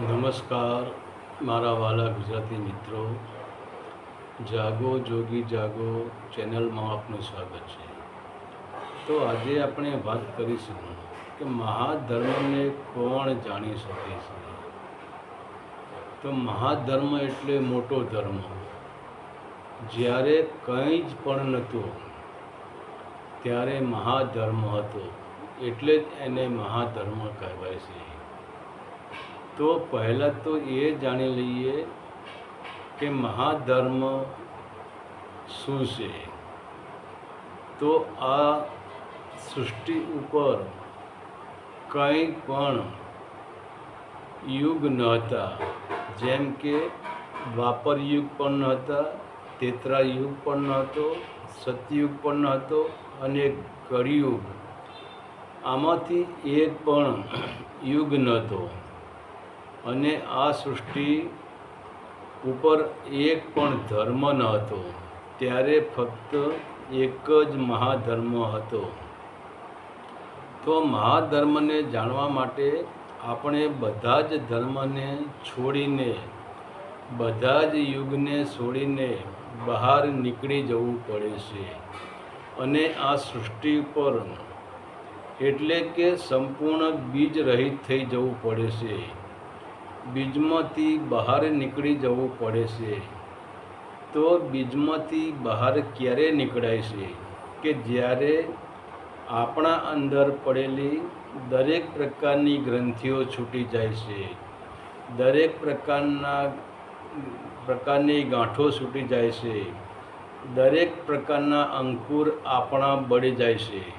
નમસ્કાર, મારા વાલા ગુજરાતી મિત્રો. જાગો, જોગી જાગો, ચેનલમાં આપનું સ્વાગત છે. તો આજે આપણે વાત કરીશું કે મહાધર્મને કોણ જાણી શકે છે? તો મહાધર્મ એટલે મોટો ધર્મ. જ્યારે કંઈ જ પણ નહોતું, ત્યારે મહાધર્મ હતો. એટલે જ એને મહાધર્મ કહેવાય છે. તો પહેલાં તો એ જાણી લઈએ કે મહાધર્મ શું છે? તો આ સૃષ્ટિ ઉપર કંઈ પણ યુગ નહોતા. જેમ કે દ્વાપર યુગ પણ નહોતા, તેત્રા યુગ પણ નહોતો, સતયુગ પણ નહોતો અને કળિયુગ. આમાંથી એક પણ યુગ નહોતો. અને આ સૃષ્ટિ ઉપર એક પણ ધર્મ ન હતો, ત્યારે ફક્ત એક જ મહાધર્મ હતો. તો મહાધર્મને જાણવા માટે આપણે બધા જ ધર્મને છોડીને, બધા જ યુગને છોડીને બહાર નીકળી જવું પડે છે. અને આ સૃષ્ટિ પર એટલે કે સંપૂર્ણ બીજ રહિત થઈ જવું પડે છે. બીજમાંથી બહાર નીકળી જવું પડે છે. તો બીજમાંથી બહાર ક્યારે નીકળાય છે કે જ્યારે આપણા અંદર પડેલી દરેક પ્રકારની ગ્રંથિઓ છૂટી જાય છે? દરેક પ્રકારના પ્રકારની ગાંઠો છૂટી જાય છે. દરેક પ્રકારના અંકુર આપણા બળી જાય છે.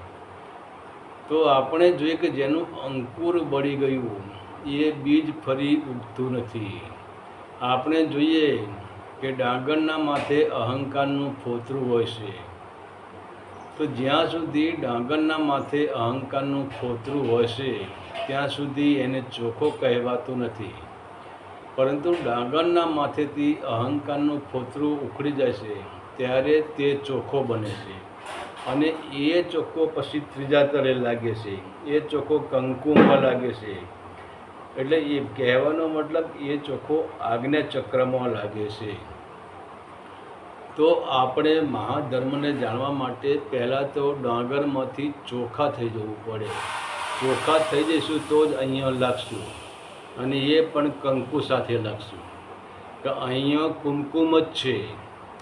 તો આપણે જોઈએ કે જેનું અંકુર બળી ગયું એ બીજ ફરી ઉગતું નથી. આપણે જોઈએ કે ડાંગરના માથે અહંકારનું ફોતરું હોય છે. તો જ્યાં સુધી ડાંગરના માથે અહંકારનું ફોતરું હોય છે, ત્યાં સુધી એને ચોખ્ખો કહેવાતું નથી. પરંતુ ડાંગરના માથેથી અહંકારનું ફોતરું ઉખડી જાય છે, ત્યારે તે ચોખ્ખો બને છે. અને એ ચોખ્ખો પછી ત્રીજા તરે લાગે છે. એ ચોખ્ખો કંકુમાં લાગે છે. એટલે એ કહેવાનો મતલબ એ ચોખ્ખો આજ્ઞા ચક્રમાં લાગે છે. તો આપણે મહાધર્મને જાણવા માટે પહેલાં તો ડાંગરમાંથી ચોખ્ખા થઈ જવું પડે. ચોખ્ખા થઈ જઈશું તો જ અહીંયા લાગશું. અને એ પણ કંકુ સાથે લાગશું. કે અહીંયા કુમકુમ જ છે.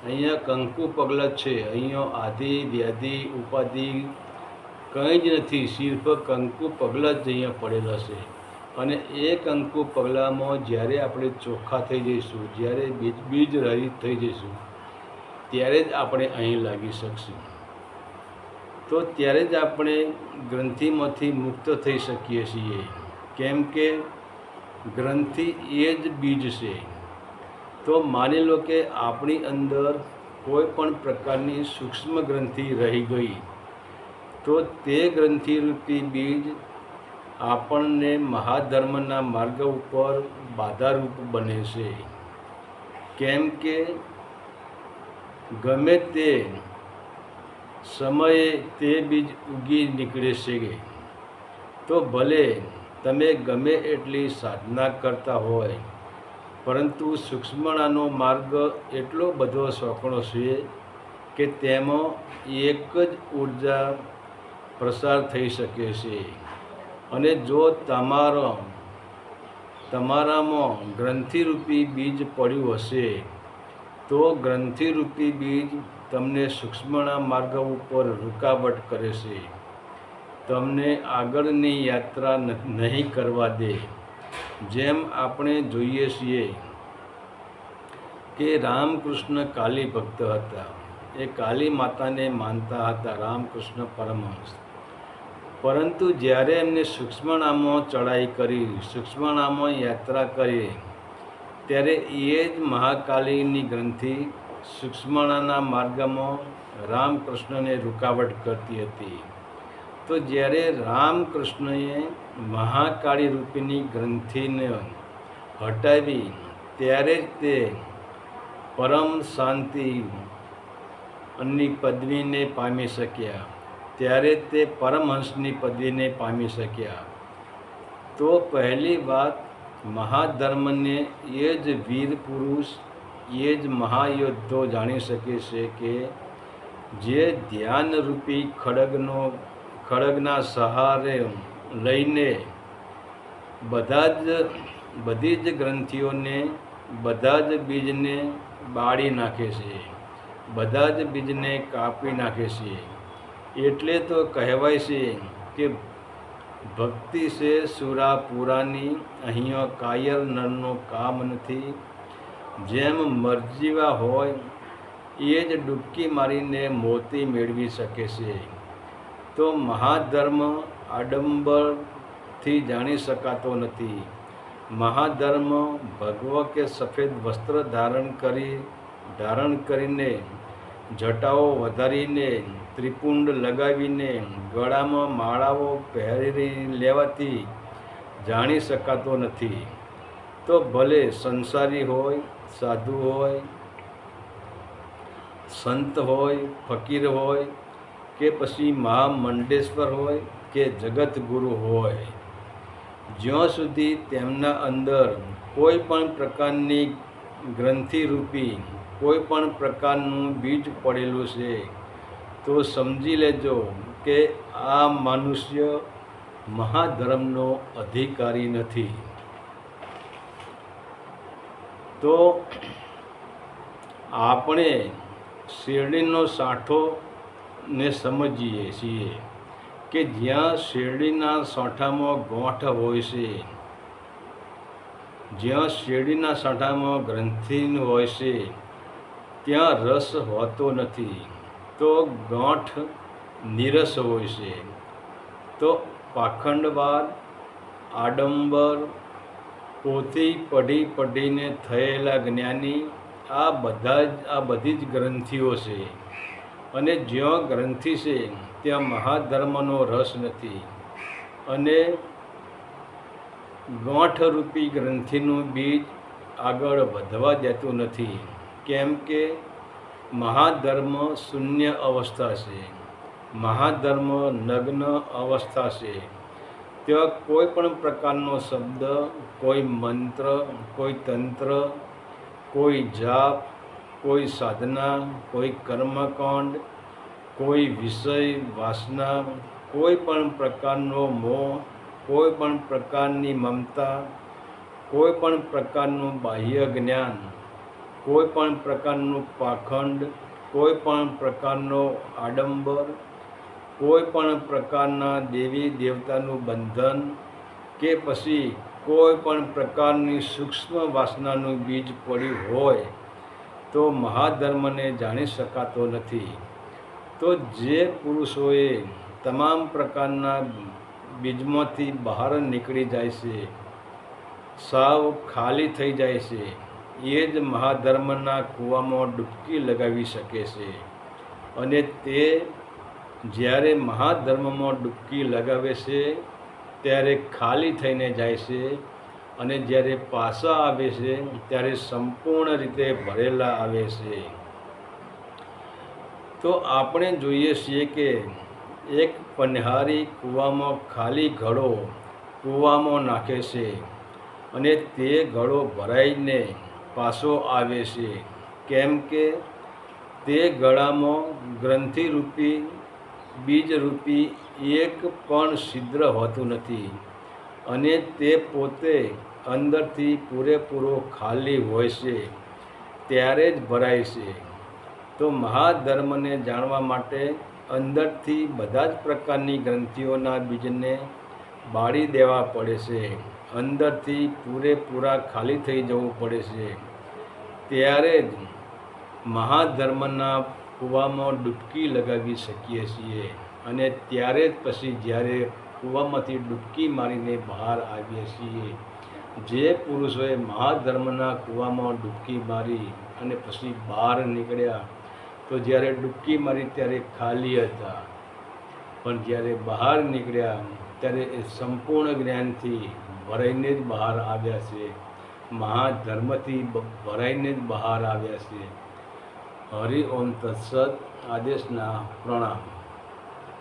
અહીંયા કંકુ પગલાં છે. અહીંયા આદિ, વ્યાધિ, ઉપાધિ કંઈ જ નથી. સિર્ફ કંકુ પગલાં જ અહીંયા પડેલા છે. અને એક અંકુ પગલાંમાં જ્યારે આપણે ચોખ્ખા થઈ જઈશું, જ્યારે બીજ બીજ રહિત થઈ જઈશું, ત્યારે જ આપણે અહીં લાગી શકશું. તો ત્યારે જ આપણે ગ્રંથિમાંથી મુક્ત થઈ શકીએ છીએ. કેમ કે ગ્રંથિ એ જ બીજ છે. તો માની લો કે આપણી અંદર કોઈ પણ પ્રકારની સૂક્ષ્મ ગ્રંથિ રહી ગઈ, તો તે ગ્રંથિરૂપી બીજ આપણને મહાધર્મના માર્ગ ઉપર બાધારૂપ બને છે. કેમ કે ગમે તે સમયે તે બીજ ઉગી નીકળે છે. તો ભલે તમે ગમે એટલી સાધના કરતા હોય, પરંતુ સૂક્ષ્મણાનો માર્ગ એટલો બધો સોંકણો છે કે તેમાં એક જ ઊર્જા પ્રસાર થઈ શકે છે. અને જો તમારો, તમારામાં ગ્રંથિરૂપી બીજ પડ્યું હશે, તો ગ્રંથિરૂપી બીજ તમને સૂક્ષ્મના માર્ગ ઉપર રૂકાવટ કરે છે. તમને આગળની યાત્રા નહીં કરવા દે. જેમ આપણે જોઈએ છીએ કે રામકૃષ્ણ કાલી ભક્ત હતા. એ કાલી માતાને માનતા હતા રામકૃષ્ણ પરમહંસ. પરંતુ જ્યારે એમને સૂક્ષ્મણામાં ચડાઈ કરી સૂક્ષ્મણામાં યાત્રા કરી, ત્યારે એ જ મહાકાલીની ગ્રંથિ સૂક્ષ્મણાના માર્ગમાં રામકૃષ્ણને રૂકાવટ કરતી હતી. તો જ્યારે રામકૃષ્ણએ મહાકાળી રૂપીની ગ્રંથિને હટાવી, ત્યારે જ તે પરમ શાંતિ અન્ની પદવીને પામી શક્યા. ત્યારે તે પરમહંસની પદવીને પામી શક્યા. તો પહેલી વાત, મહાધર્મને એ જ વીર પુરુષ, એ જ મહાયોદ્ધો જાણી શકે છે કે જે ધ્યાનરૂપી ખડગનો, ખડગના સહારે લઈને બધા જ, બધી જ ગ્રંથિઓને, બધા જ બીજને બાળી નાખે છે. બધા જ બીજને કાપી નાખે છે. એટલે તો કહેવાય છે કે ભક્તિ છે સુરાપુરાની, અહીંયા કાયર નરનું કામ નથી. જેમ મરજીવા હોય, એ જ ડૂબકી મારીને મોતી મેળવી શકે છે. તો મહાધર્મ આડંબરથી જાણી શકાતો નથી. મહાધર્મ ભગવ કે સફેદ વસ્ત્ર ધારણ કરી, ધારણ કરીને, જટાઓ વધારીને ત્રિપુંડ લગાવીને ગળામાં માળાઓ પહેરી લેવાથી જાણી શકાતો નથી. તો ભલે સંસારી હોય, સાધુ હોય, સંત હોય, ફકીર હોય, કે પછી મહામંડેશ્વર હોય, કે જગતગુરુ હોય, જ્યાં સુધી તેમના અંદર કોઈ પણ પ્રકારની ગ્રંથિરૂપી, કોઈ પણ પ્રકારનું બીજ પડેલું છે તો સમજી લેજો કે આ મનુષ્ય મહાધર્મનો અધિકારી નથી. તો આપણે શેરડીનો સાંઠો ને સમજીએ છીએ કે જ્યાં શેરડીના સાંઠામાં ગોઠ હોય છે, જ્યાં શેરડીના સાંઠામાં ગ્રંથિન હોય છે, ત્યાં રસ હોતો નથી. તો ગાંઠ નીરસ હોય છે. તો પાખંડવાદ, આડંબર, પોતી પઢી પઢીને થયેલા જ્ઞાની આ બધા જ, આ બધી જ ગ્રંથિઓ છે. અને જ્યાં ગ્રંથિ છે, ત્યાં મહાધર્મનો રસ નથી. અને ગાંઠરૂપી ગ્રંથિનું બીજ આગળ વધવા દેતું નથી. કેમ કે મહાધર્મ શૂન્ય અવસ્થા છે. મહાધર્મ નગ્ન અવસ્થા છે. ત્યાં કોઈ પણ પ્રકારનો શબ્દ, કોઈ મંત્ર, કોઈ તંત્ર, કોઈ જાપ, કોઈ સાધના, કોઈ કર્મકાંડ, કોઈ વિષય, વાસના, કોઈ પણ પ્રકારનો મોહ, કોઈ પણ પ્રકારની મમતા, કોઈ પણ પ્રકારનું બાહ્ય જ્ઞાન કોઈ પણ પ્રકારનું પાખંડ કોઈ પણ પ્રકારનો આડંબર કોઈ પણ પ્રકારના દેવી દેવતાનું બંધન કે પછી કોઈ પણ પ્રકારની સૂક્ષ્મ વાસનાનું બીજ પડ્યું હોય તો મહાધર્મને જાણી શકાતો નથી. તો જે પુરુષોએ તમામ પ્રકારના બીજમાંથી બહાર નીકળી જાય છે, સાવ ખાલી થઈ જાય છે એ જ મહાધર્મના કૂવામાં ડૂબકી લગાવી શકે છે. અને તે જ્યારે મહાધર્મમાં ડૂબકી લગાવે છે, ત્યારે ખાલી થઈને જાય છે અને જ્યારે પાછા આવે છે, ત્યારે સંપૂર્ણ રીતે ભરેલા આવે છે. તો આપણે જોઈએ છીએ કે એક પન્હારી કૂવામાં ખાલી ઘડો કૂવામાં નાખે છે અને તે ઘડો ભરાઈને પાછો આવે છે. કેમ કે તે ગળામાં ગ્રંથિરૂપી, બીજરૂપી એક પણ છિદ્ર હોતું નથી અને તે પોતે અંદરથી પૂરેપૂરો ખાલી હોય છે, ત્યારે જ ભરાય છે. તો મહાધર્મને જાણવા માટે અંદરથી બધા જ પ્રકારની ગ્રંથિઓના બીજને બાળી દેવા પડે છે. અંદરથી પૂરેપૂરા ખાલી થઈ જવું પડે છે. ત્યારે જ મહાધર્મના કૂવામાં ડૂબકી લગાવી શકીએ છીએ અને ત્યારે જ પછી જ્યારે કૂવામાંથી ડૂબકી મારીને બહાર આવીએ છીએ. જે પુરુષોએ મહાધર્મના કૂવામાં ડૂબકી મારી અને પછી બહાર નીકળ્યા, તો જ્યારે ડૂબકી મારી ત્યારે ખાલી હતા. પણ જ્યારે બહાર નીકળ્યા, ત્યારે એ સંપૂર્ણ જ્ઞાનથી ભરાઈને જ બહાર આવ્યા છે મહાધર્મથી ભરાઈને જ બહાર આવ્યા છે હરિ ઓમ તત્સદ આદેશના પ્રણામ.